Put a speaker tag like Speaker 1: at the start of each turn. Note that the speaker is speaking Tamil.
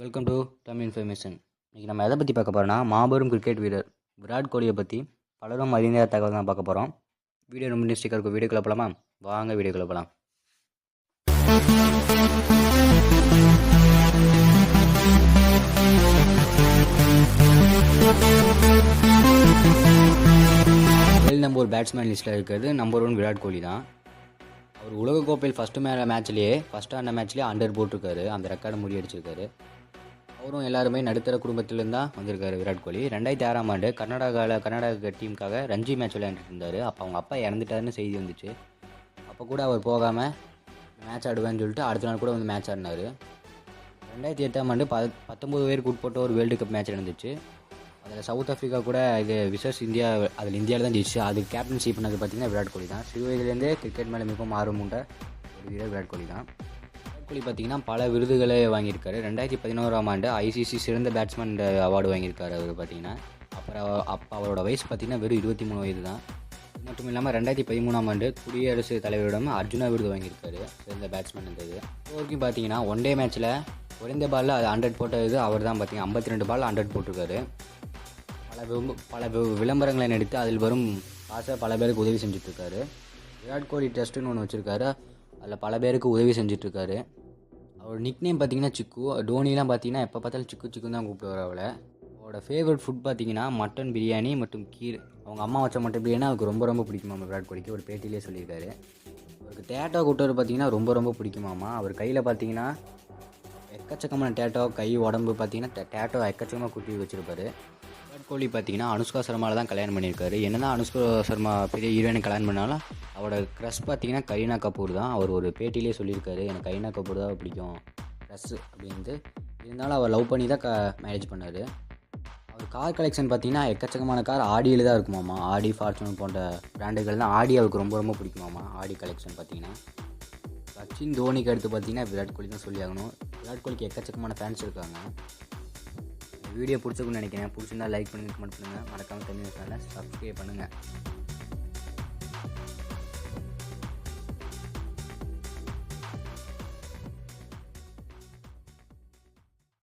Speaker 1: வெல்கம் டு தமிழ் இன்ஃபர்மேஷன் இன்றைக்கி நம்ம எதை பற்றி பார்க்க போகிறோம்னா மாபெரும் கிரிக்கெட் வீரர் விராட் கோலியை பற்றி பலரும் அறிந்த தகவல் தான் பார்க்க போகிறோம் வீடியோ ரொம்ப இன்ட்ரெஸ்டிக்காக இருக்கும். வீடியோ போகலாமா வாங்க வீடியோ போகலாம் நம்பர் பேட்ஸ்மேன் லிஸ்ட்டில் இருக்கிறது. நம்பர் ஒன் விராட் கோலி தான். அவர் உலகக்கோப்பையில் ஃபஸ்ட்டு மே மேட்ச்லேயே ஃபஸ்ட்டு ஆன மேட்ச்லேயே அண்டர் போட்டிருக்காரு. அந்த ரெக்கார்டை முறியடிச்சிருக்காரு அவரும் எல்லாருமே நடுத்தர குடும்பத்திலேருந்து தான் வந்திருக்காரு விராட் கோலி. ரெண்டாயிரத்தி ஆறாம் ஆண்டு கர்நாடகாவில் கர்நாடக டீமுக்காக ரஞ்சி மேட்ச் விளையாண்டுட்டு இருந்தார். அப்போ அவங்க அப்பா இறந்துட்டாருன்னு செய்தி வந்துச்சு. அப்போ கூட அவர் போகாமல் மேட்ச் ஆடுவேன்னு சொல்லிட்டு அடுத்த நாள் கூட வந்து மேட்ச் ஆடினார். ரெண்டாயிரத்தி எட்டாம் ஆண்டு ப பத்தொம்பது பேருக்கு உட்பட்ட ஒரு வேர்ல்டு கப் மேட்ச் நடந்துச்சு. அதில் சவுத் ஆஃப்ரிக்கா கூட இது விசஸ் இந்தியா அதில் இந்தியாவில் தான் ஜெயிச்சு அது கேப்டன்ஷிப் பண்ணது பார்த்தீங்கன்னா விராட் கோலி தான். சிறு வயதுலேருந்தே கிரிக்கெட் மேலே மிகவும் ஆர்வம் உண்ட ஒரு வீரர் விராட் கோலி தான். விராட் கோலி பார்த்தீங்கன்னா பல விருதுகளை வாங்கியிருக்காரு. ரெண்டாயிரத்தி பதினோராம் ஆண்டு ஐசிசி சிறந்த பேட்ஸ்மேன் அவார்டு வாங்கியிருக்காரு அவர் பார்த்தீங்கன்னா அப்புறம் அப்போ அவரோட வயசு பார்த்தீங்கன்னா வெறும் இருபத்தி மூணு வயது தான். இது மட்டும் இல்லாமல் ரெண்டாயிரத்தி பதிமூணாம் ஆண்டு குடியரசுத் தலைவரிடம் அர்ஜுனா விருது வாங்கியிருக்காரு. சிறந்த பேட்ஸ்மேன் இருந்தது இப்போ வரைக்கும் பார்த்தீங்கன்னா ஒன் டே மேட்ச்சில் குறைந்த பாலில் அது ஹண்ட்ரட் போட்டது அவர் தான் பார்த்தீங்கன்னா ஐம்பத்தி ரெண்டு பால் ஹண்ட்ரட் போட்டிருக்காரு. பல பல விளம்பரங்களை நடித்து அதில் வரும் காசை பல பேருக்கு உதவி செஞ்சுட்ருக்காரு. விராட் கோலி ட்ரஸ்ட்டுன்னு ஒன்று வச்சுருக்காரு. அதில் பல பேருக்கு உதவி செஞ்சிட்ருக்காரு. அவர் நிக் நேம் பார்த்தீங்கன்னா சிக்கு. டோனிலாம் பார்த்தீங்கன்னா எப்போ பார்த்தாலும் சிக்கு சிக்குன்னு தான் கூப்பிட்டு அவளை அவரோட ஃபேவரட் ஃபுட் பார்த்தீங்கன்னா மட்டன் பிரியாணி மற்றும் கீர். அவங்க அம்மா வச்ச மட்டன் பிரியாணி அவருக்கு ரொம்ப ரொம்ப பிடிக்குமாமா விராட் கோலிக்கு? ஒரு பேட்டிலே சொல்லியிருக்காரு. அவருக்கு டேட்டோ கூட்டவர் பார்த்தீங்கன்னா ரொம்ப ரொம்ப பிடிக்குமாமா அவர் கையில் பார்த்தீங்கன்னா எக்கச்சக்கமான டேட்டோ கை உடம்பு பார்த்தீங்கன்னா டேட்டோ எக்கச்சக்கமாக குட்டி வச்சுருப்பாரு. கோலி பார்த்தீங்கன்னா அனுஷ்கா சர்மாவில் தான் கல்யாணம் பண்ணியிருக்காரு. என்னதான் அனுஷ்கா சர்மா பெரிய ஹீரோயினை கல்யாணம் பண்ணாலும் அவரோட க்ரஷ் பார்த்தீங்கன்னா கரீனா கபூர் தான். அவர் ஒரு பேட்டியிலே சொல்லியிருக்காரு எனக்கு கரீனா கபூர் தான் பிடிக்கும். க்ரஷ் அப்படின்ட்டு. இருந்தாலும் அவர் லவ் பண்ணி தான் க மேரேஜ் பண்ணார். அவர் கார் கலெக்ஷன் பார்த்தீங்கன்னா எக்கச்சக்கமான கார் ஆடியில் தான் இருக்குமாமா ஆடி ஃபார்ச்சுனர் போன்ற பிராண்டுகள் தான் ஆடி அவருக்கு ரொம்ப ரொம்ப பிடிக்குமாமா ஆடி கலெக்ஷன் பார்த்தீங்கன்னா. சச்சின் தோனிக்கு அடுத்து பார்த்தீங்கன்னா விராட் கோலி தான் சொல்லி ஆகணும். விராட் கோலிக்கு எக்கச்சக்கமான ஃபேன்ஸ் இருக்காங்க. வீடியோ பிடிச்சிருக்குன்னு நினைக்கிறேன். பிடிச்சிருந்தா லைக் பண்ணுங்கள் கமெண்ட் பண்ணுங்கள் மறக்காமல் தமிழ் சேனலை சப்ஸ்கிரைப் பண்ணுங்கள்